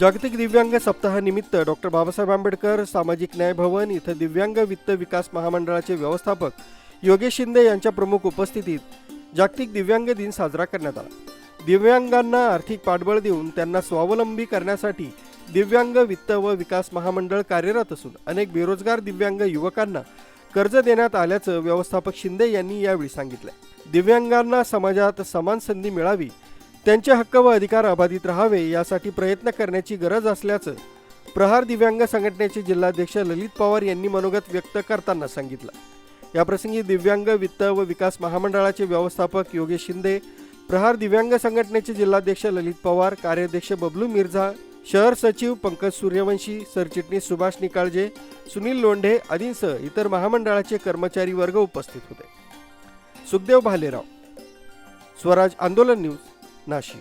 जागतिक दिव्यांग सप्ताहानिमित्त डॉक्टर बाबासाहेब आंबेडकर सामाजिक न्याय भवन इथं दिव्यांग वित्त विकास महामंडळाचे व्यवस्थापक योगेश शिंदे यांच्या प्रमुख उपस्थितीत जागतिक दिव्यांग दिन साजरा करण्यात आला. दिव्यांगांना आर्थिक पाठबळ देऊन त्यांना स्वावलंबी करण्यासाठी दिव्यांग वित्त व विकास महामंडळ कार्यरत असून अनेक बेरोजगार दिव्यांग युवकांना कर्ज देण्यात आल्याचं व्यवस्थापक शिंदे यांनी यावेळी सांगितलं. दिव्यांगांना समाजात समान संधी मिळावी त्यांचे हक्क व अधिकार अबाधित राहावे यासाठी प्रयत्न करण्याची गरज असल्याचं प्रहार दिव्यांग संघटनेचे जिल्हाध्यक्ष ललित पवार यांनी मनोगत व्यक्त करताना सांगितलं. याप्रसंगी दिव्यांग वित्त व विकास महामंडळाचे व्यवस्थापक योगेश शिंदे प्रहार दिव्यांग संघटनेचे जिल्हाध्यक्ष ललित पवार कार्याध्यक्ष बबलू मिर्झा शहर सचिव पंकज सूर्यवंशी सरचिटणीस सुभाष निकाळजे सुनील लोंढे आदींसह इतर महामंडळाचे कर्मचारी वर्ग उपस्थित होते. सुखदेव भालेराव. स्वराज आंदोलन न्यूज. 那是